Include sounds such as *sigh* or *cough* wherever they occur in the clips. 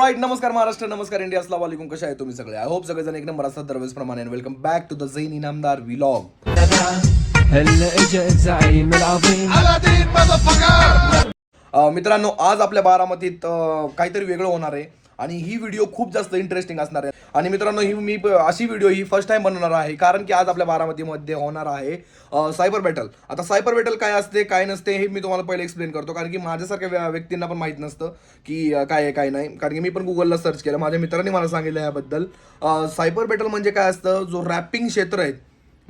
Right नमस्कार महाराष्ट्र नमस्कार India असला वालेकुम कशा आहे तुम्ही सगळे? आय होप सगळेजण एक नंबर असतात दरवेळेस प्रमाणे. Welcome back to the Zain Inamdar vlog मित्रांनो आज आपल्या बारामतीत काहीतरी वेगळं होणार आहे. आणि ही व्हिडिओ खूप जास्त इंटरेस्टिंग असणार आहे. आणि मित्रांनो ही मी अशी व्हिडिओ ही फर्स्ट टाइम बनवणार आहे कारण की आज आपल्या बारामतीमध्ये होणार आहे सायबर बॅटल आता सायबर बॅटल काय असते काय नसते हे मी तुम्हाला पहिले एक्सप्लेन करतो. कारण की माझ्यासारख्या व्य- व्यक्तींना पण माहीत नसतं की काय आहे काय नाही. कारण की मी पण गुगलला सर्च केलं. माझ्या मित्रांनी मला सांगितलं याबद्दल. सायबर बॅटल म्हणजे काय असतं? जो रॅपिंग क्षेत्र आहे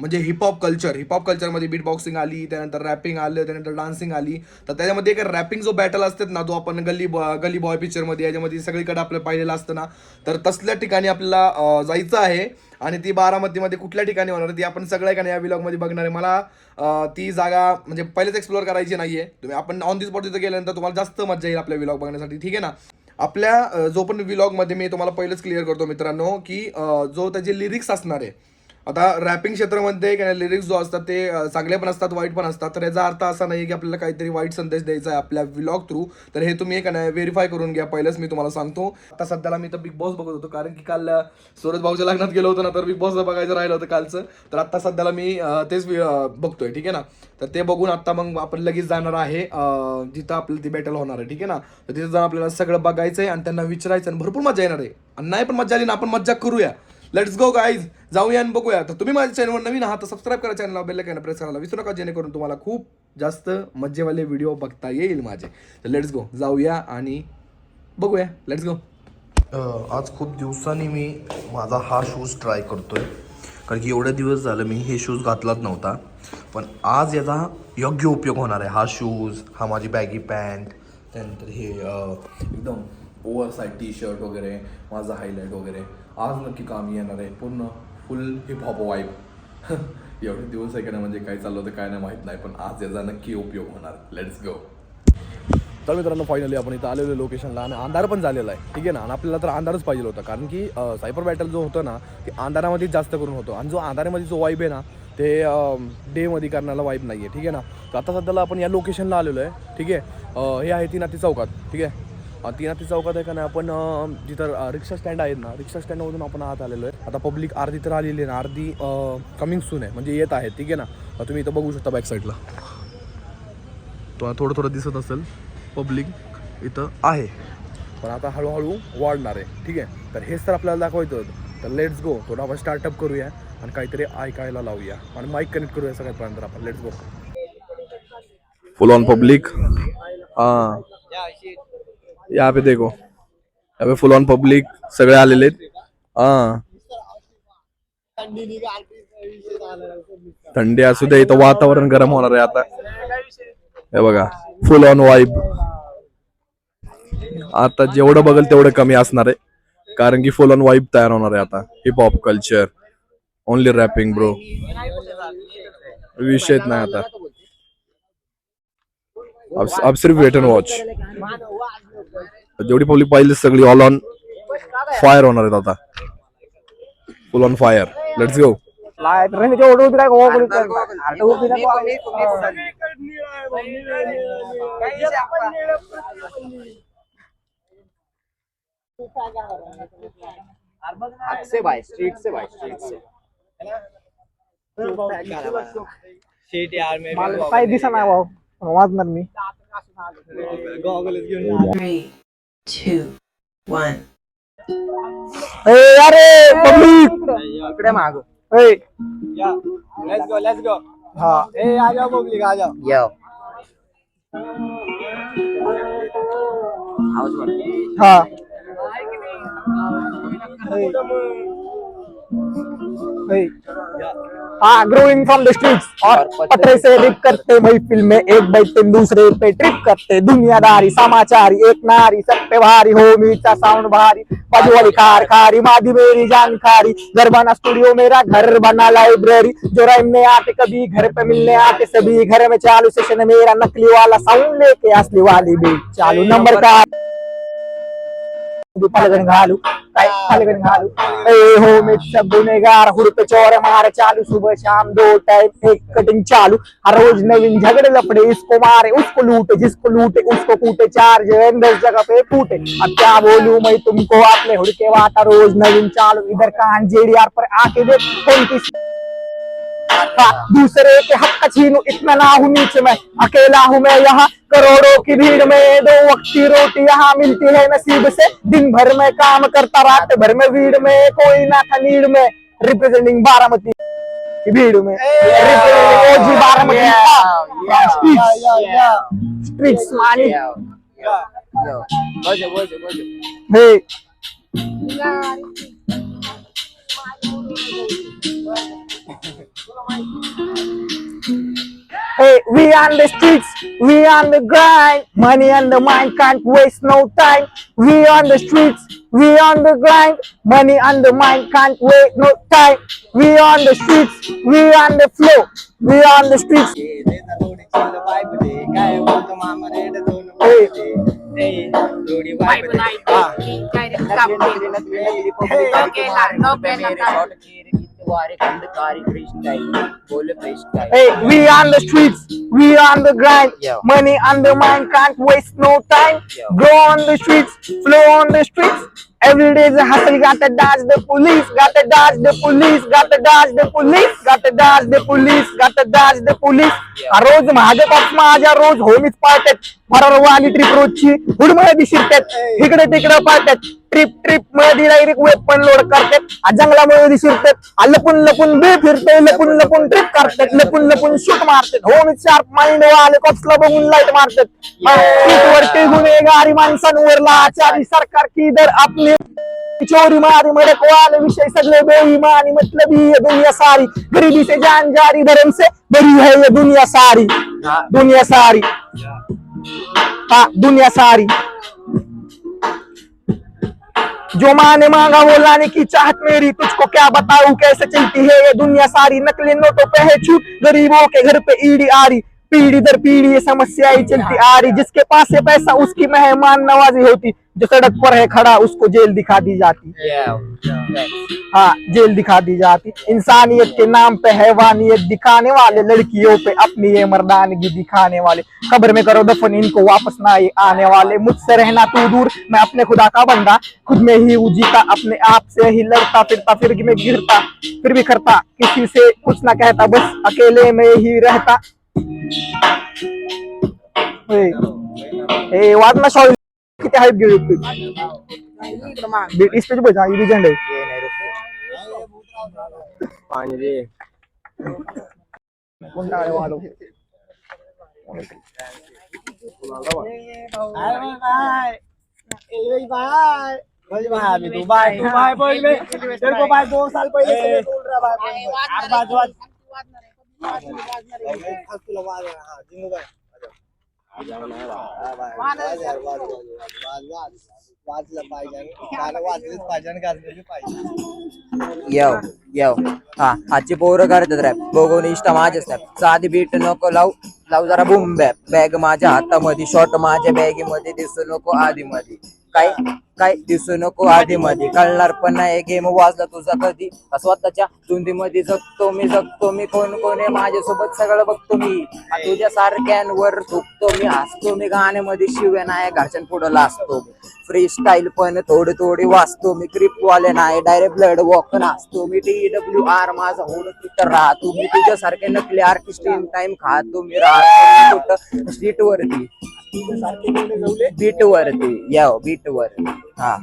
म्हणजे hip hop culture hip hop कल्चरमध्ये बीट बॉक्सिंग आली त्यानंतर रॅपिंग आलं त्यानंतर डान्सिंग आली. तर त्याच्यामध्ये एक रॅपिंग जो बॅटल असतात ना जो आपण गल्ली बॉ गल्ली बॉय पिक्चरमध्ये याच्यामध्ये सगळीकडे आपलं पाहिलेलं असतं ना तर तसल्या ठिकाणी आपल्याला जायचं आहे. आणि ती बारामतीमध्ये कुठल्या ठिकाणी होणार ती आपण सगळ्या ठिकाणी या विलॉगमध्ये बघणार आहे. मला ती जागा म्हणजे पहिलेच एक्सप्लोअर करायची नाही आहे तुम्ही आपण ऑन दी स्पॉट तिथं गेल्यानंतर तुम्हाला जास्त मजा येईल आपल्या विलॉग बघण्यासाठी ठीक आहे ना? आपल्या जो पण विलॉगमध्ये मी तुम्हाला पहिलेच क्लिअर करतो मित्रांनो की जो त्याचे लिरिक्स असणार आहे आता रॅपिंग क्षेत्रामध्ये लिरिक्स जो असतात ते चांगले पण असतात वाईट पण असतात. तर याचा अर्थ असा नाही की आपल्याला काहीतरी वाईट संदेश द्यायचा आहे आपल्या व्लॉग थ्रू तर हे तुम्ही काय नाही व्हेरीफाय करून घ्या. पहिलेच मी तुम्हाला सांगतो. आता सध्याला मी तर बिग बॉस बघत होतो कारण की काल सूरज भाऊच्या लग्नात गेलो होतो ना तर बिग बॉस बघायचं राहिलं होतं कालचं. तर आता सध्याला मी तेच बघतोय ठीक आहे ना? तर ते बघून आता मग आपण लगेच जाणार आहे जिथं आपल्याला ती बॅटल होणार आहे ठीक आहे ना? तर तिथं जाऊन आपल्याला सगळं बघायचं आहे आणि त्यांना विचारायचं आणि भरपूर मजा येणार आहे. आणि नाही पण मजा आली ना आपण मजा करूया. लेट्स गो गाईज जाऊया आणि बघूया. तर तुम्ही माझ्या चॅनलवर नवीन आहात तर सबस्क्राईब करा चॅनलला बेल आयकॉन प्रेस करायला. विसरू नका जेणेकरून तुम्हाला खूप जास्त मजेवाले व्हिडिओ बघता येईल माझे. तर लेट्स गो जाऊया आणि बघूया. लेट्स गो आज खूप दिवसांनी मी माझा हा शूज ट्राय करतोय. कारण की एवढे दिवस झालं मी हे शूज घातलाच नव्हता. पण आज याचा योग्य उपयोग होणार आहे. हा शूज हा माझी बॅगी पॅन्ट त्यानंतर हे एकदम ओव्हर साईड टी शर्ट वगैरे माझा हायलाईट वगैरे. आज नक्की काम येणार आहे. पूर्ण फुल हिप हॉप वाईब एवढे दिवस आहे का म्हणजे काय चाललं होतं काय नाही माहीत नाही पण आज याचा नक्की उपयोग होणार. लेट्स गो तर मित्रांनो फायनली आपण इथं आलेलो लोकेशनला आणि अंधार पण झालेला आहे. ठीक आहे ना? आणि आपल्याला तर अंधारच पाहिजे होता. कारण की सायबर बॅटल जो होतं ना ते अंधारामध्ये जास्त करून होतो. आणि जो अंधारामध्ये जो वाईब आहे ना ते डेमध्ये करण्याला वाईब नाही आहे ठीक आहे ना? तर आता सध्याला आपण या लोकेशनला आलेलो आहे. ठीक आहे? हे आहे ती ना ती चौकात. ठीक आहे? तीनाती चौकात आहे का नाही? आपण जिथं रिक्षा स्टँड आहेत ना रिक्षा स्टँडमधून आपण आत आलेलो आहे. आता पब्लिक अर्धी तर आलेली आहे ना अर्धी कमिंग सून आहे. म्हणजे येत आहे ठीक आहे ना? तुम्ही इथं बघू शकता बॅक साईडला तुम्हाला थोडं थोडं दिसत असेल. पब्लिक इथं आहे. पण आता हळूहळू वाढणार आहे ठीक आहे? तर हेच तर आपल्याला दाखवायचं होतं. तर लेट्स गो थोडं आपण स्टार्टअप करूया आणि काहीतरी ऐकायला लावूया. आणि माईक कनेक्ट करूया सगळ्यात पर्यंत आपण. Let's go full on public हाँ. यहाँ पे देखो। यहाँ फुल ऑन पब्लिक सगळे आलेले हाँ। थंडी असू दे, इथं वातावरण गरम होणार आहे आता. हे बघा फुल ऑन वाईब आता जेवढं बघल तेवढं कमी असणार आहे. कारण की फुल ऑन वाईब तयार होणार आहे आता. Hip hop culture only rapping bro विषयच नाही आता. अब अब सिर्फ़ वेट एंड वॉच जेवढी पब्लिक पाहिली सगळी ऑल ऑन फायर होणार आहेत आता. Full on fire let's go से भाई स्ट्रीट से भाई स्ट्रीट से शीट यार में मला काही दिसा भाऊ. वाजणार मी. घेऊन two, one. ए, अरे पब्लिक इकडे माग ए या लेट्स गो लेट्स गो हा ए आ जाओ पब्लिक आ जाओ यो आवाज हा ए, हाँ ग्रोइंग फ्रॉम द स्ट्रीट्स और पटरे से रिप करते महफिल में एक बैठते दूसरे पे ट्रिप करते। दुनियादारी समाचारी एक नारी सब पे भारी हो मीठा साउंड भारी बाजू वाली कार खारी मादी मेरी जानकारी। घर बना स्टूडियो मेरा घर बना लाइब्रेरी जो राइम में आते कभी घर पे मिलने आते सभी घर में चालू सेशन मेरा नकली वाला। साउंड लेके असली वाली भी चालू। नंबर का पलगन घालू टाइम खाली घालू? ए हो मैं सब गुनेगार हुड़ पे चौरे मारे चालू सुबह शाम दो टाइम एक कटिंग चालू. हर रोज नवीन झगड़े लपड़े इसको मारे उसको लूटे जिसको लूटे उसको कूटे चार जो दस जगह पे फूटे अब क्या बोलूं मैं तुमको आपने हुड़ के वाटा रोज नवीन चालू. इधर कान जेडीआर पर आके देख कौन किस दूसरे के हक छीनू इतना ना हूँ नीचे मैं। अकेला हूँ मैं यहाँ करोड़ों की भीड़ में दो वक्त की रोटी यहाँ मिलती है नसीब से। दिन भर में काम करता रात भर में भीड़ में कोई ना था नीड में। रिप्रेजेंटिंग बारामती भीड़ में। रिप्रेजेंटिंग बारामती स्ट्रीट्स मानी हे Hey, we on the streets, we on the grind. Money on the mind, can't waste no time. We on the streets, we on the grind. Money on the mind, can't wait no time. We on the streets, we on the flow. We on the streets. काय बोलतो मामा red दोन Hey, जोडी बाय hey, we on the streets, we on the grind. Money on the mind, can't waste no time. Go on the streets, flow on the streets. Every day's a hustle, gotta dodge the police, gotta dodge the police, gotta dodge the police, gotta dodge the police, gotta dodge the police. हा रोज माझ्या pass माझ्या रोज होमीच पाळतात फरारवाली trip रोजची हुडमध्ये शिरतात इकडे तिकडे पाळतात trip ट्रिपमध्ये direct weapon load करतात. जंगलामध्ये शिरतात. लपून लपून बे फिरते लपून लपून ट्रिप करतात लपून लपून शूट मारतात. होमी शार्प माइंड वाले कॉप्सला बघून लाइट मारतात. वरती गुन्हेगारी माणसांवर लाचारी सरकार की दर आपली. चोरी मारी मडक वाले विषय सगळे बेईमानी मतलब ये दुनिया सारी. गरीबी से जान जारी धर्म से बरी है ये दुनिया सारी. दुनिया सारी. हाँ दुनिया सारी. जो माँ ने मांगा वो लाने की चाहत मेरी तुझको क्या बताऊं कैसे चलती है ये दुनिया सारी? नकली नोटों पे है छूट गरीबों के घर पे ईडी आ रही पीढ़ी दर पीढ़ी ये समस्या ही चलती आ रही। जिसके पास है पैसा, उसकी मेहमान नवाजी होती। जो सड़क पर है खड़ा, उसको जेल दिखा दी जाती। हाँ जेल दिखा दी जाती। इंसानियत के नाम पे, हैवानियत दिखाने वाले लड़कियों पे अपनी ये मर्दानगी दिखाने वाले। खबर में करो दफन, इनको वापस ना ये आने वाले। मुझसे रहना तू दूर, मैं अपने खुदा का बंदा। खुद में ही उजीता, अपने आप से ही लड़ता, फिरता फिर मैं गिरता फिर भी करता। किसी से कुछ ना कहता, बस अकेले में ही रहता। ए, वाद ना शॉल किती हाईट गेली बीट स्टेज बजा ही लिजेंड आहे गुंडाळे वालो बाय भाई अभी तू बाय तू बाय बोल में तेरे को बाय दो साल पहले से मैं बोल रहा भाई आप बात बात तुला वाद हा जिंगू बाय वाजलं पाहिजे गाणं वाजलंच पाहिजे आणि गाजलं पाहिजे येव येव हा आजची पोरं करतात रॅप बघून इष्ट माझे स्नॅप साधी बीट नको लाव लाव जरा बुम बॅग बॅग माझ्या हातामध्ये शॉर्ट माझ्या बॅगेमध्ये दिसू नको आधी मध्ये काय काय दिसू नको आधी मध्ये कळणार पण नाही गेम वाजला तुझा कधी? स्वतःच्या स्वतःच्या धुंदीमध्ये जगतो मी जगतो मी कोण कोण आहे माझ्यासोबत? सगळं बघतो मी. तुझ्या सारख्यांवर थुकतो मी हसतो मी गाण्यामध्ये शिव्या नाही घरच्यां पुढं लाजतो फ्री स्टाईल पण थोडी थोडी वाचतो मी क्रिप वाले नाही डायरेक्ट ब्लड वॉक नाचतो मी. टी डब्ल्यू आर माझा होड तिथं राहतो मी? तुझ्यासारखे नकली आर्टिस्ट इन टाइम खातो मी राहतो कुठं? स्ट्रीट वरती. बीट वरती याव बीट वर हा.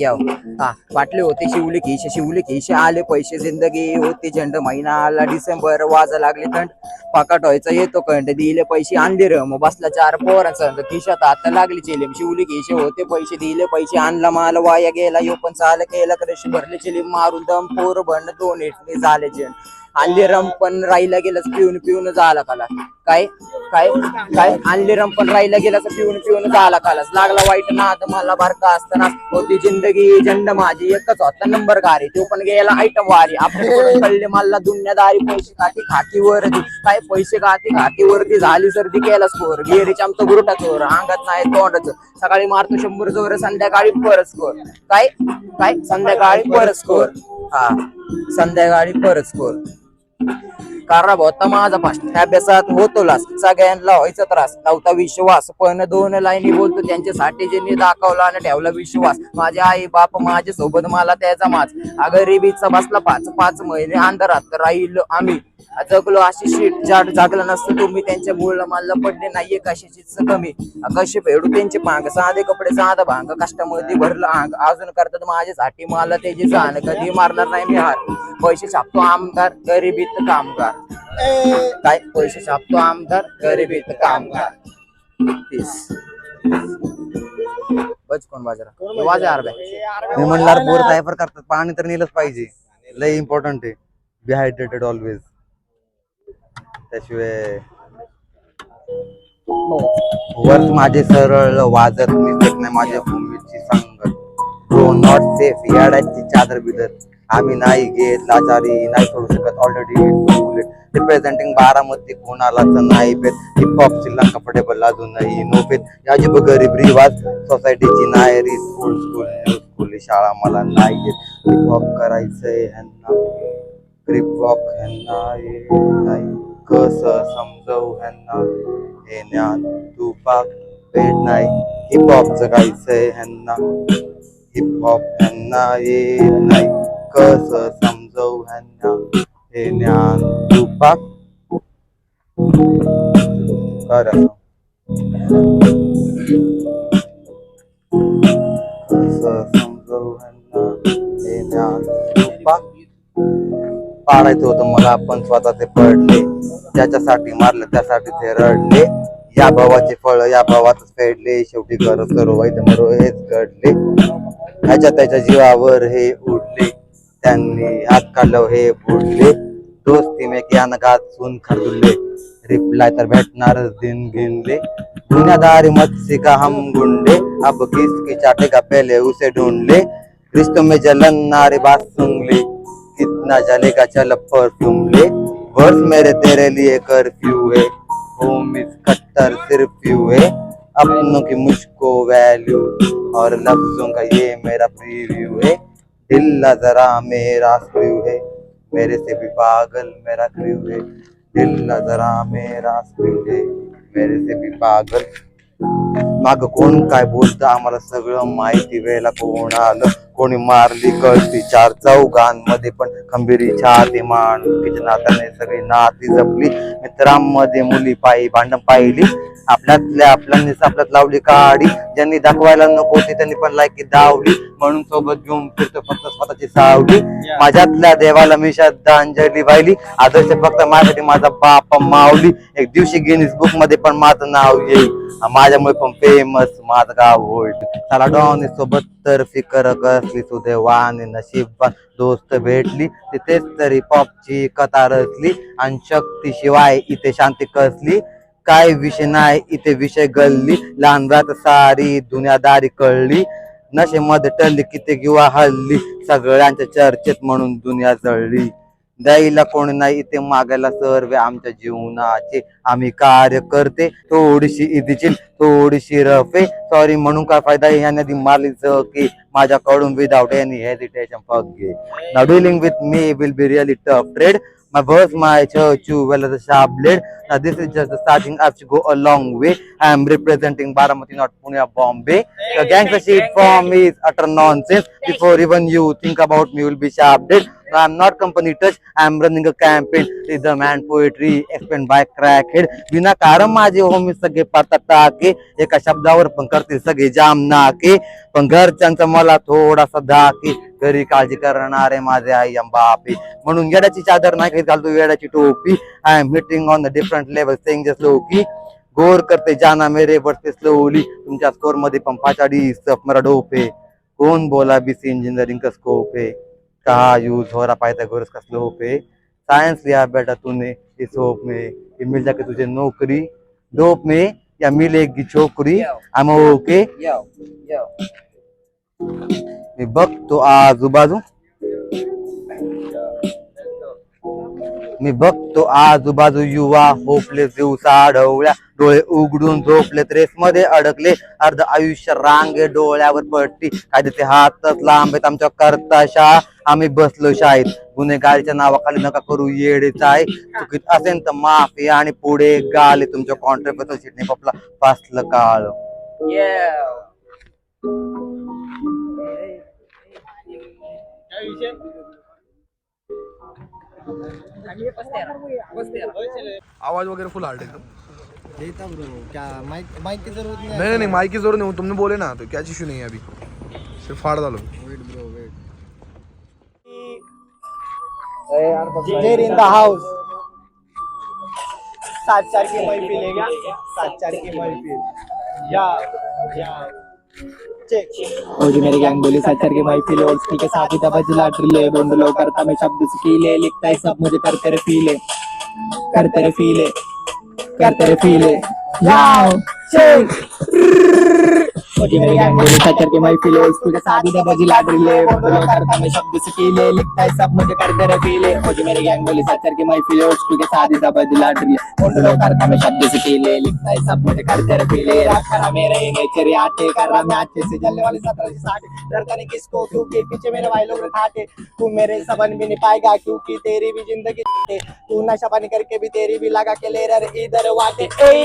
याव. हा वाटले होते शिवले खिशे शिवले खिशे आले पैसे जिंदगी होती झंड महिना आला डिसेंबर वाजा लागले थंड. पाकाट व्हायचा येतो कंड दिले पैसे आणले र मग बसला चार पोरांचं खिशात आता लागली चिलीम. शिवले खिशे होते पैसे दिले पैसे आणला माल. वाया गेला यो पण चाल केला क्रश भरले चिलीम. मारून दम पोर भंड दोन झाले झंड आणली पण राहिला गेलास पिऊन पिऊन झाला खालास काय? काय? काय? आणली पण राहिला गेलास पिऊन पिऊन झाला खालास. लागला वाईट नाद मला बारका असताना होती जिंदगी झंड माझी एकच होता नंबर गारी. तो पण गेला आयटम वारी. आपण कळले मला दुनियादारी पैसे काठी खाती वरती. काय पैसे काठी खाती वरती झाली सर्दी केला स्कोर गेरीच आमचं गुरुटा चोर अंगात नाही तोंडच. सकाळी मारतो शंभर जोर संध्याकाळी परत स्कोर काय? काय? संध्याकाळी परत स्कोर हा. संध्याकाळी परत स्कोर Thank *laughs* you. कारण होता माझा फास्ट अभ्यासात होतो लास सगळ्यांना व्हायचा त्रास. नव्हता विश्वास पण दोन लाईनी बोलतो त्यांच्यासाठी ज्यांनी दाखवला आणि ठेवला विश्वास. माझे आई बाप माझ्या सोबत मला त्याचा माच गरिबीचा बसला पाच पाच महिने अंधारात राहिलो आम्ही. जगलो अशी शीट जाट जागलं नसतं तुम्ही त्यांच्या मुळला मला पडले नाहीये कशाचीच कमी. कशी फेडू त्यांचे पांग साधे कपडे साधा भांग कष्टामध्ये भरलं अंग अजून करतात माझ्यासाठी मला त्याची जाण कधी मारणार नाही मी हार. पैसे छापतो आमदार गरिबीत कामगार. काय पैसे छापतो आमदार गरिबीत कामगार तीस बच कोण बाजारा वाजा अर्ध्या मी म्हणणार बोर सायफर करतात पाणी तर नेलंच पाहिजे लय इम्पॉर्टंट आहे डिहायड्रेटेड ऑलवेज त्याशिवाय माझे सरळ वाजत नाही माझ्या भूमीची संगत नॉट सेफ याडाची चादर बिदत आम्ही नाही घेत लाचारी नाही सोडू शकत. ऑलरेडी बुलेट रिप्रेझेंटिंग बारामती कोणालाच नाही पेत हिप हॉप चिल्ला कम्फर्टेबल अजूनही नो पेत याची गरीब रिवाज. सोसायटीची नायरी स्कूल स्कूल न्यू स्कूल शाळा मला नाही येत. हिप हॉप करायचंय ह्यांना. ग्रिप ह्यांना नाही. कसं समजवू ह्यांना? हे ज्ञान तू पाक भेट नाही. हिप हॉप जगायचंय ह्यांना. हिप हॉप ह्यांना येत नाही. कस समजवू ह्यांना हे ज्ञान तू पाक समजवू ह्यांना हे ज्ञान पाडायचं होतं मला पण स्वतःचे पडले. ज्याच्यासाठी मारलं त्यासाठी ते रडले. या भावाचे फळ या भावातच फेडले. शेवटी करत करू वाईट मरो हेच घडले. ह्याच्या त्याच्या जीवावर हे उडले. त्यांनी हात काढलं. हे बुडले दोस्ती में क्या नगात सुन खरदुले रिप्लाय तर भेटणारच दिन गिनले. दुनियादारी मत सिका हम गुंडे. अब किसकी चाटेगा पहले उसे ढूंढ ले रिश्तों में जलन नारे बात सुन ले. कितना जलेगा चल परफ्यूम ले. वर्ष मेरे तेरे लिए कर्फ्यू है. होम इज़ कट्टर सिर्फ़ यू है. अपनों की मुझको वैल्यू और लफ्जों का ये मेरा प्रीव्यू है. दिल जरा मेरा स्क्रू है मेरे से भी पागल मेरा क्रू है दिल जरा मेरा स्क्रू है मेरे से भी पागल। माग कोण काय बोलतं? आम्हाला सगळं माहिती वेळेला कोण आलं? कोणी मारली कळती. चार चौघांमध्ये पण खंबीरी छाती माणुसकीच्या नात्याने सगळी नाती जपली. मित्रांमध्ये मुली पायी भांडण पाहिली. आपल्यातल्या आपल्यानीच आपल्यात लावली काडी. ज्यांनी दाखवायला नको होती त्यांनी पण लायकी दावली. म्हणून सोबत घेऊन फिरतो फक्त स्वतःची सावली. माझ्यातल्या देवाला मी श्रद्धांजली वाहिली. आदर्श फक्त माझ्यासाठी माझा बाप मावली. एक दिवशी गिनीस बुकमध्ये पण माझं नाव येईल. माझ्यामुळे पण फेमस माझं गाव होईल. चला डॉन सोबत तर फिकर कसली सुदैवान नशीबवान दोस्त भेटली. तिथेच तरी पॉपची कथा रचली आणि शक्ती शिवाय इथे शांती कसली? काय विषय नाही इथे विषय गल्ली लहान रात सारी दुनियादारी कळली. नशेमध्ये टळली किती किंवा हल्ली. सगळ्यांच्या चर्चेत म्हणून दुनिया जळली. द्यायला कोणी नाही इथे मागायला सर्व आमच्या जीवनाचे आम्ही कार्य करते. थोडीशी इदिचिल थोडीशी रफे. सॉरी म्हणून काय फायदा या नदी मारली की माझ्याकडून विदाउट एनी हेजिटेशन फॉर घे now dealing with me will be really tough trade my verse, my church, you well as a sharp blade. Now this is just the starting. I have to go a long way. I am representing Baramati, not Pune or Bombay. The gangster shit from me is utter nonsense. Before even you think about me, you will be sharp dead. No, I am not company touch. I am running a campaign. Rhythm and poetry explained by crackhead. बिना कारण माझे होमी सगळे पातात टाके एका शब्दावर पण करतील सगळे जाम नाके पण घरच्यांचा मला थोडासा धाके घरी काळजी करणारे माझे आई बापे म्हणून येड्याची चादर नाही काही घालतो येड्याची टोपी. I am hitting on the different level Seng जस की गोर करते जाना मेरे बढ़ते स्लोली तुमच्या स्कोरमध्ये पण फाचाडी सफ मरा डोपे. कोण बोला बीसी इंजिनियरिंग का स्कोप है कहा यूज हो रहा पायथागोरस का स्लोप है साइंस लिया बेटा तूने इस होप में. कि मिल जाके तुझे नौकरी. डोप में या मिलेगी छोकरी. I'm ओके मी बघतो आजूबाजू. मी बघतो आजूबाजू युवा होपले दिवसा अडवल्या डोळे उघडून झोपलेत रेस मध्ये अडकले. अर्ध आयुष्य रांगे डोळ्यावर पट्टी. कायद्याचे हातच लांब आहेत आमच्या करताशा आम्ही बसलो शाळेत. गुन्हेगारीच्या नावाखाली नका करू येडेच आहे चुकीत असेल तर माफी आणि पुढे गाले. तुमच्या कॉन्ट्रॅक्ट शिटणे पपला फासलं काळ. आवाज़ वगैरह फुल हार्ड एकदम। देता ब्रो क्या माइक माइक की ज़रूरत नहीं नहीं नहीं नहीं माइक की ज़रूरत नहीं तुमने बोले ना तो क्या इशू नहीं है अभी? सिर्फ़ फाड़ डालो। Wait bro wait they're in the house सात चार की महफिल है क्या सात चार की महफिल या या। चेक ओ जी मेरी गैंग बोली सात चार की महफिल है और स्कूल के साथ ही दबा लाटरी ले बंद लो करता मैं शब्द स्कीले लिखता है सब मुझे करते रहे फीले करते रहे फीले करते रहे फीले जाओ बोली की है और स्कूल के साथ ही दबा लाटरी ले बंद करता मैं शब्द स्कीले लिखता है सब मुझे करते रहे फीले ओ जी मेरी गैंग बोली सात चार की महफिल है और स्कूल के साथ ही दबा लाटरी ले बंद करता मैं शब्द स्कीले लिखता है सब मुझे करते रहे फीले रात करा मेरे नेचर आटे कर रहा मैं अच्छे से जलने वाले सत्रह से साठ डरता नहीं किसको क्योंकि पीछे मेरे भाई लोग खाते तू मेरे सबन भी नहीं पाएगा क्योंकि तेरी भी ज़िंदगी तू नशा पानी करके भी तेरी भी लगा के ले इधर वाटे ए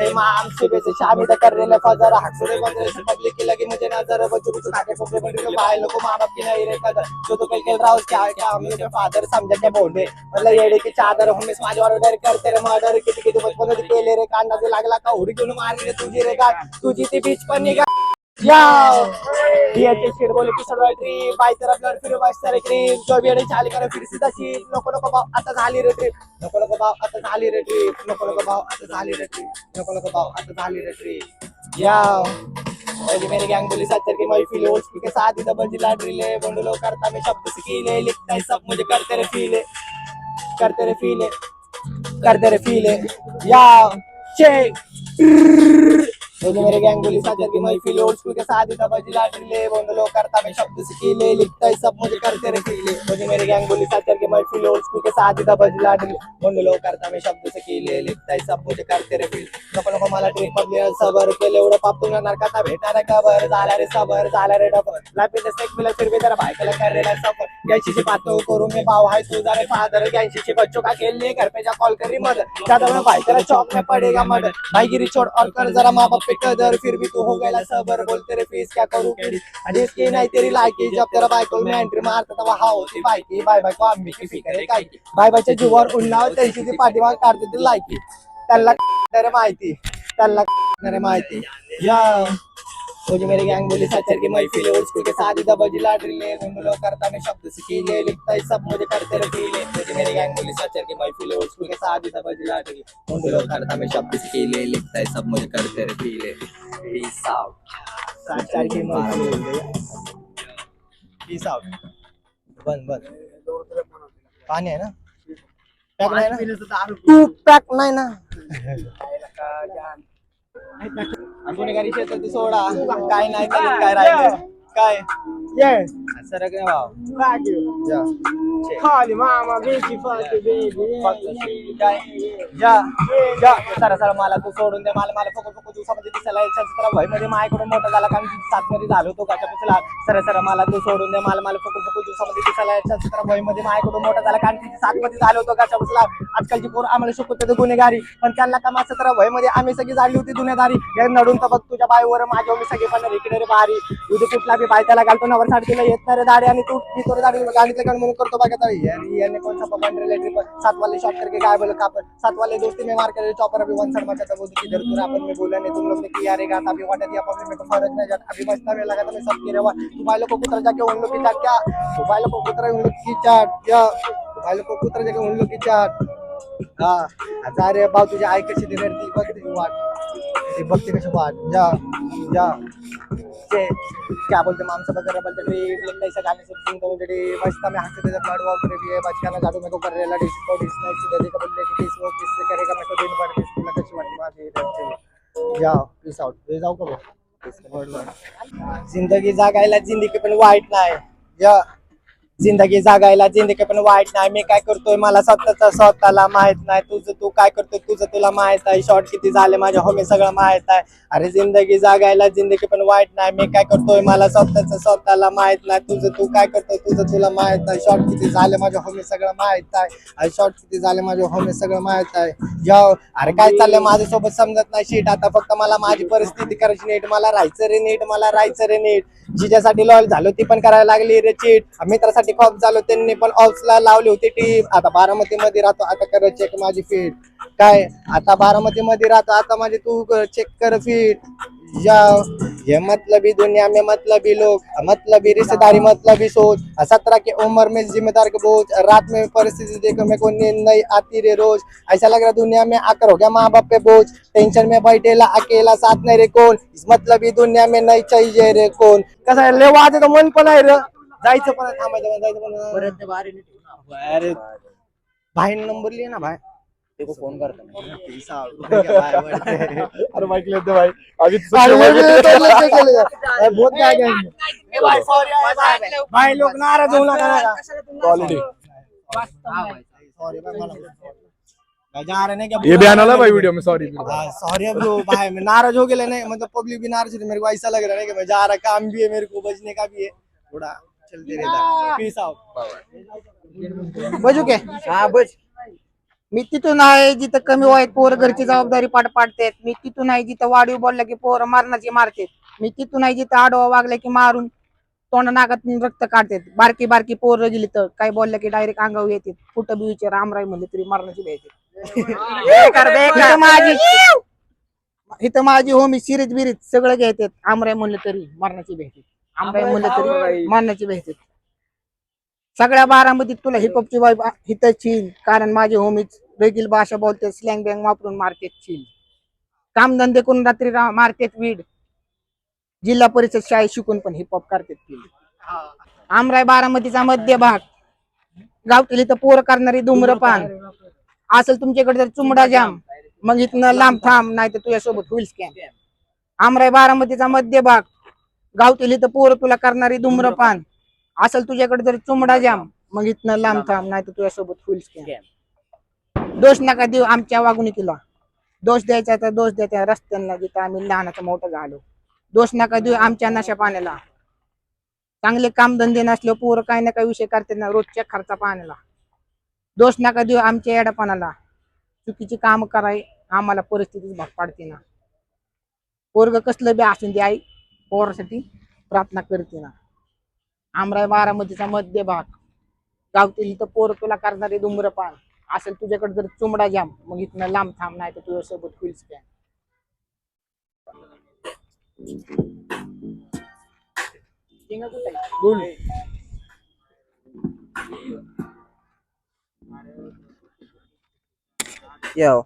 ए माम सुबह से शाम इधर कर रहे फजर हंसरे बजरे से पब्लिक की लगी मुझे नजर बच्चों को खाते भाई माँ बाप की नहीं रे. कदर जो तो कल कल रहा क्या हम लोग फादर समझ के बोले मतलब येडे की चादर हम इस माझ्यावर डर करते रे मर्डर किती किती बचपन केले रे. कांदा जे लागला का उडी घेऊन मारली रे तुझी रे का? तुझी ती बीच पण निघा. Yo! DHS shit बोले पिसड ट्रीप बाय तर आपल्यावर फिरू बाय सर जो चाली करा फिर सीधा नको नको भाव आता झाली रे ट्रीप नको नको भाव आता झाली रे ट्रीप नको नको भाव आता झाली रे ट्रीप नको नको भाव आता झाली रे ट्रीप या! पहली मेरी गैंग बोली सत्तर की महफिल ओल्ड स्कूल के साथ ही डबल जिला ड्रिले बंडलो करता मैं शब्द सीखीले लिखता है सब मुझे करते रहे फीले करते रहे फीले करते रहे फीले या चेक मुझे मेरे गैंग बोली साजर की महफिल ओल्ड स्कूल के साथ ही दबा जिला ड्रिले बोंदलो करता मैं शब्द सीखीले लिखता है सब मुझे करते रहे फीले मुझे मेरे गैंग बोली साजर की महफिल ओल्ड स्कूल के साथ ही दबा जिला ड्रिले बोंदलो करता मैं शब्द सीखीले लिखता है सब मुझे करते फील नको नको मला ट्रिप मधले सबर केले एवढं पाप तुला नरकाचा भेटणार कबर झाला रे सबर झाला रे डबर. लापी स्टेक मिला फिर भी तेरा बायकला कर रेला सफर गैंशी से बातों करूं मैं पाव है तू जा रे फादर गैंशी से बच्चों का खेल ले घर पे जा कॉल करी मदर ज्यादा तेरा चौक में पड़ेगा मर्डर भाई गिरी छोड़ और कर जरा माँ बाप पे कदर फिर भी तू हो गया सबर बोल तेरे फीस क्या करूं फिर आणि की नहीं तेरी लायकी जब तेरा बायको में एंट्री मारता तेव्हा हा होती बायकी. बाय बाय को आम्ही की फिकर काय बाय बायच्या जीवावर उन्हावर त्यांची ती पाठीमाग काढते ती लायकी. त्यांना *laughs* रे माहिती. त्यांना *laughs* रे माहिती. या मुझे मेरी गैंग बोली सचर की महफिल ओल्ड स्कूल के साथ ही दबा जिला ड्रिले गुंडलो करता मैं शब्द सीखीले लिखता है सब मुझे करते रखीले मुझे मेरी गैंग बोली सचर की महफिल ओल्ड स्कूल के साथ ही दबा जिला ड्रिले गुंडलो करता मैं शब्द सीखीले लिखता है सब मुझे करते रखीले पीस आउट सचर की महफिल पीस आउट बंद बंद। पाणी आहे ना? पॅक नाही ना? तू पॅक नाही ना? *laughs* *laughs* गुन्हेगारी शेतात सोडा. काय नाही काय राहिलं काय? ये सरक भाव जा. खाली मामा बेटी फाटी बेबी काय जा जा सरा सरा मला तू सोडून दे मला मला फुकट फुकट दिवसामध्ये दिसायला सतरा वयमध्ये माझ्याकडून मोठा झाला कारण सातमध्ये सात झालो होतो कशापासून सरा सर मला तू सोडून दे मला मला फुकट फुकट दिवसामध्ये दिसायला सतरा वयमध्ये माझ्याकडून मोठा झाला कारण की सात मध्ये झालो होतो कशापासून आजकालची पोर आम्हाला शिकवते ते गुन्हेगारी. पण त्यांना का माझं सतरा वय आम्ही सगळी झाली होती गुन्हेगारी. हे नडून तर बघ तुझ्या बाईवर माझ्या मी सगळी पण इकडे रे बारी. तुझे कुठला बी बाय त्याला घालतो नवर साडीला येत नाही रे दाढी. आणि तू ती तोरे दाढी गाडीतलं कारण म्हणून करतो बघा. तर यार याने कौन सा पपन रिलेटिव सात वाले शॉट करके गाय बोले कापन सात वाले दोस्ती में मार कर चौपर अभी वन साइड मचा बोलती किधर तू अपन में बोला नहीं, तुम लोग ने किया रे गाता अभी वाटा दिया पब्लिक में तो फ़र्क नहीं जाता अभी मस्ता में लगा तो मैं सब गिरे हुआ तू भाई लोग को कुतर जाके उन लोग की चाट क्या? तू भाई लोग को कुतर उन लोग की चाट तू भाई लोग को कुतर जाके उन लोग की चाट। हा हज़ार रे भाऊ तुझी आई कशी दिली ती बघ ती वाट? ती बघते कशी वाट, जा जा। बच्चे क्या बोलते माणसं वगैरह बोलते कैसा गाने सब सुनते मुझे डी मस्त मैं हंसते थे बर्ड वॉक करे भी है बचकाना जादू मेरे को कर रेला डिस को डिस से दे बोलते कि किस वो करेगा मेरे को दिन भर किस को कशी वाटली माझी रच्चे जाओ पीस आउट हे जाऊ का भाऊ जिंदगी जागायला जिंदगी पण वाईट नाही. या. जिंदगी जागायला जिंदगी पण वाईट नाही. मी काय करतोय? मला स्वतःचा स्वतःला माहीत नाही. तुझं तू काय करतोय? तुझं तुला माहीत आहे. शॉर्ट किती झाले? माझ्या होमी सगळं माहीत आहे. अरे जिंदगी जागायला जिंदगी पण वाईट नाही. मी काय करतोय? मला स्वतःचा स्वतःला माहीत नाही. तुझं तू काय करतोय? तुझं तुला माहीत आहे. शॉर्ट किती झाले? माझ्या होमी सगळं माहीत आहे. अरे शॉर्ट किती झाले? माझ्या होमी सगळं माहीत आहे. जाव अरे काय चाललंय? माझ्यासोबत समजत नाही. शीट आता फक्त मला माझी परिस्थिती करायची नीट. मला राहायचं रे नीट. मला राहायचं रे नीट. जिच्यासाठी लॉयल झालो ती पण करायला लागली रे चीट मित्रासाठी खॉप झालो त्यांनी पण ऑफला लावली होती. टीम आता बारामती मध्ये राहतो आता कर चेक माझी फीट काय? आता बारामती मध्ये राहतो आता माझी तू चेक कर फीट जाओ ये मतलबी दुनिया में मतलबी लोग मतलबी रिश्तेदारी मतलबी सोच. सत्रह की उम्र में जिम्मेदार के बोझ रात में परिस्थिति देखो मेरे को नींद नहीं आती रे रोज. ऐसा लग रहा दुनिया में आकर हो गया माँ बाप पे बोझ. टेंशन में बैठेला अकेला साथ नहीं रे कौन? इस मतलबी दुनिया में नहीं चाहिए रे कौन? कसं आहे लय वाजत मन पण आहे रे. जायचं पण आहे, थांबायचं पण जायचं पण आहे. परत ते बाहेर ठेवू ना अरे भाई नंबर लिया ना भाई. ते फ़ोन करतो? अरे माइक लेते भाई. अभी बहुत काय काय? भाई लोग नाराज़ होऊ नका क्वालिटी भाई. जा रहे नहीं क्या ये बयान वाला भाई वीडियो में सॉरी सॉरी ब्रो भाई मैं नाराज़ हो गया नहीं. मतलब पब्लिक भी नाराज़ है मेरे को ऐसा लग रहा है कि? मैं जा रहा काम भी है मेरे को बजने का भी है. थोड़ा पीस बजू के. हा बस मी तिथून आहे जिथं कमी वयात पोर घरची जबाबदारी पार पाडतात. मी तिथून आहे जिथं वाढीव बोलला की पोर मारण्याची मारतात मी तिथून आहे जिथं आडवा वागला की मारून तोंड नाकात रक्त काढतात. बारकी बारकी पोरं गेली तर काय बोललं की डायरेक्ट अंगावर येते कुठं बी विचार आमराई म्हणले तरी मारण्याची द्यायचे इथं माझी इथं माझी होमी सिरीज बिरीज सगळं घ्यायचे आमराई म्हणलं तरी मारण्याची भेटते आमराई म्हणलं तरी मारण्याची भेटते सगळ्या बारामतीत तुला हिपहॉपची वाईब हिथं चील कारण माझे होमीच रेगील भाषा बोलते स्लँग बँग वापरून मारतेत चील कामधंदे करून रात्री रा- मारतेत वीड जिल्हा परिषद शाळेत शिकून पण हिपहॉप करतात चील आमराय बारामतीचा मध्य भाग. गावतील इथं पोर करणारी धूम्रपान. असेल तुमच्याकडे जर चुमडा जाम मग इथनं लांब थांब नाही तर तुझ्यासोबत होईल स्कॅम आमराय बारामतीचा मध्य भाग. गावतील इथं पोर तुला करणारी धूम्रपान असेल तुझ्याकडे जर चुमडा जाम. मग इथनं लांब थांब नाही तर तुझ्यासोबत होईल स्कॅम दोष नका देऊ आमच्या वागणुकीला. दोष द्यायचा तर दोष द्यायचा रस्त्यांना जिथं आम्ही लहानाचं मोठं झालो. दोष नका देऊ आमच्या नशा पाण्याला. चांगले कामधंदे नसले पोरं काही ना काही विषय करतात ना रोजच्या खर्चा पाण्याला. दोष नका देऊ आमच्या येडापणाला चुकीची काम कराय आम्हाला परिस्थितीच भाग पाडते ना. पोरग कसलं बी असून दे आई. पोरासाठी प्रार्थना करते ना. आमराय बारामतीचा मध्य भाग गावतील इथं पोर तुला करणारे धुम्रपान. असेल तुझ्याकडे जर चुमडा जाम मग इथनं लांब थांब नाही तर तुझ्यासोबत होईल स्कॅम यो।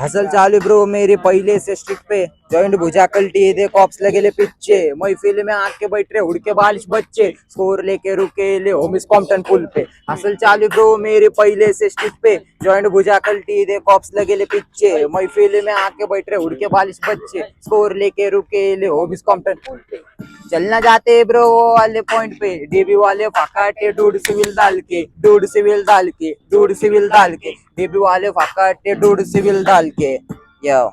हसल चालू ब्रो, मेरे पहले से स्ट्रिक पे। जॉइंट भुजा कल्टी दे कॉप्स लगे ले पिच्चे महफिल में आके बैठ रहे उड़ के बालिश बच्चे। स्कोर लेके रुके ले होमिस कॉम्पटन पुल पे। हसल चालू ब्रो, मेरे पहले से स्ट्रिक पे। जॉइंट भुजा कल्टी दे कॉप्स लगे ले पिच्चे महफिल में आके बैठ रहे उड़ के बालिश बच्चे। स्कोर लेके रुके ले होमिस कॉम्पटन पुल पे। चलना जाते ब्रो वो वाले पॉइंट पे। डीबी वाले फकाटे डूड सिविल डाल के डूड सिविल डाल के डूड सिविल डाल के। डीबी वाले फकाटे डूड सिविल डाल के। यो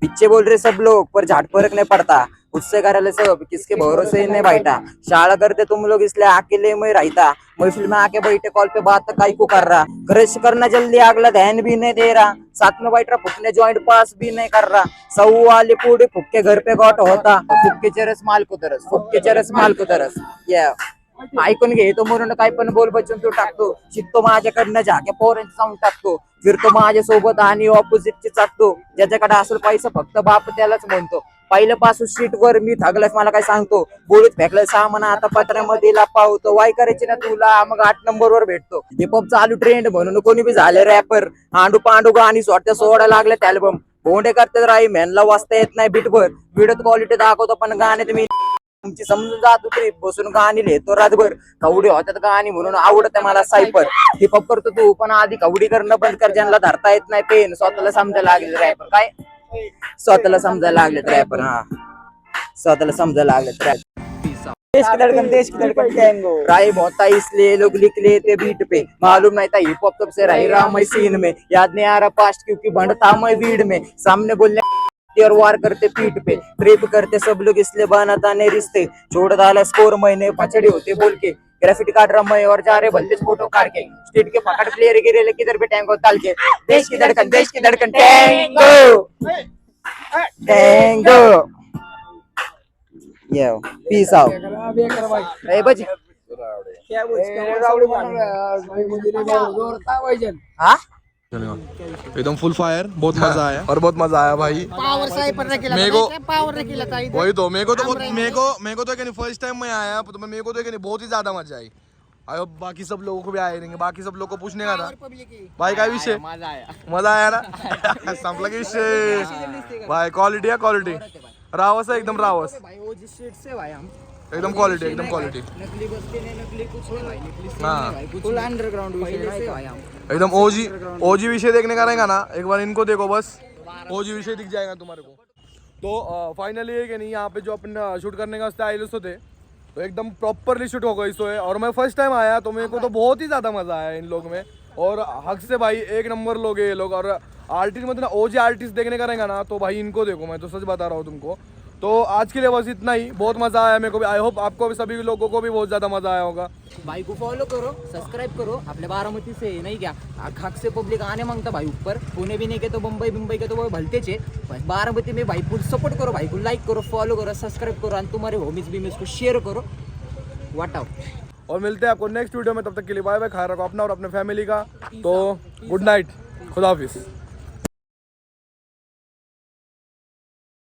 पीछे बोल रहे सब लोग पर झाट फ़र्क नहीं पड़ता। उससे कराले सब किसके भरोसे ही नहीं बैठा शाला करते तुम लोग इसलिए अकेले में रहता. महफिल में आके बैठे कॉल पे बात काई को कर रहा क्रश करना जल्दी अगला ध्यान भी नहीं दे रहा साथ में बैठ रहा फुकने जॉइंट पास भी नहीं कर रहा सऊ वाली पूरी फुक्के घर पे गॉट होता. फुक्के चरस माल को तरस फुक्के चरस माल को तरस. या ऐकून घे तो म्हणून काय पण बोल बचून तो टाकतो. शिकतो माझ्याकडनं झाक्या पोरांची जाऊन टाकतो. फिरतो माझ्यासोबत आणि ऑपोजिटची चाकतो ज्याच्याकडे असेल पैसा फक्त बाप त्यालाच म्हणतो. पहिल्यापासून पासून सीट वर मी थगलास मला काय सांगतो? बोलीत फेकलं सहा म्हणा आता पत्रामध्ये पावतो. वाय करायची ना तुला? मग आठ नंबर वर भेटतो. हिपहॉप चालू ट्रेंड म्हणून कोणी बी झाले रॅपर आंडू पांडू गाणी स्वतः सोडा लागले अल्बम भोंडे करतात राही मेनला वाचता येत नाही बिटभर व्हिडिओ क्वालिटी दाखवतो पण गाणे तुम्ही तुमची समजून जातो तरी बसून गाणी लिहितो रातभर. कवडी होतात गाणी म्हणून आवडते मला सायपर हिपहॉप करतो तू पण आधी कवडी करणं बंद कर. ज्यांना धरता येत नाही पेन स्वतःला समजायला लागले रॅपर काय? स्वतःला समजायला लागले रॅपर हा स्वतःला समजायला लागले रॅपर देश की धड़कन देश की धड़कन टैंगो इसलिए लोग लिख लेते बीट पे मालूम नहीं था हिप हॉप कब से रही रहा मैं सीन में याद नहीं आ रहा पास्ट क्योंकि था मैं भीड़ में सामने बोलने और वार करते पीठ पे ट्रिप करते सब लोग इसलिए बनाता नहीं रिश्ते छोड़ डाला स्कोर मैंने पछड़ी होते बोल के ग्राफिटी काट रहा मैं और जा रहे बंदे फ़ोटो काट के स्टेट के पकड़ प्लेयर गिरे किधर भी टैंक उतार के। देश की धड़कन देश की धड़कन टैंगो टैंगो ये पीस आउट ए बज हाँ? एकदम फुल फायर बहुत मज़ा आया। और बहुत मज़ा आया भाई। पावर सायपर ने केला मेरे को- पावर ने केला वही तो मेरे को तो बहुत मेरे को मेरे को तो क्या फ़र्स्ट टाइम मैं आया तो मेरे को तो क्या बहुत ही ज़्यादा मज़ा आई। आई होप बाकी सब लोगों को भी आए रहेंगे बाकी सब लोग को पूछने का था। भाई का विषय? मज़ा आया। ना? *laughs* संपला की विषय। *laughs* भाई क्वालिटी है क्वालिटी रावस है एकदम रावस। एकदम क्वालिटी एकदम क्वालिटी हाँ। फुल अंडरग्राउंड विषय एकदम ओजी ओजी विषय देखने का रहेगा ना एक बार इनको देखो बस। ओजी विषय दिख जाएगा तुम्हारे को। तो फाइनली है कि नहीं यहाँ पे जो अपन शूट करने का स्टाइल थे तो एकदम प्रॉपरली शूट हो गई सो है और मैं फ़र्स्ट टाइम आया तो मेरे को तो बहुत ही ज़्यादा मज़ा आया इन लोग में। और हक से भाई एक नंबर लोग है ये लोग। और आर्टिस्ट मतलब ओजी आर्टिस्ट देखने का रहेगा ना तो भाई इनको देखो मैं तो सच बता रहा हूँ तुमको। तो आज के लिए बस इतना ही। बहुत मज़ा आया मेरे को भी। आई होप आपको भी सभी लोगों को भी बहुत ज़्यादा मज़ा आया होगा। भाई को फॉलो करो सब्सक्राइब करो। आपल्या बारामती से नहीं क्या? खाक से पब्लिक आने माँगता भाई ऊपर। पुणे भी नहीं के तो मुंबई मुंबई के तो वो भलते चे। बारामती में भाई फुल सपोर्ट करो भाई को। लाइक करो फॉलो करो सब्सक्राइब करो। और तुम्हारे होमीज भी इसको शेयर करो। वाट आउट और मिलते हैं आपको नेक्स्ट वीडियो में। तब तक के लिए बाय बाय ख्याल रखो अपना और अपने फैमिली का। तो गुड नाइट खुदा हाफिज़।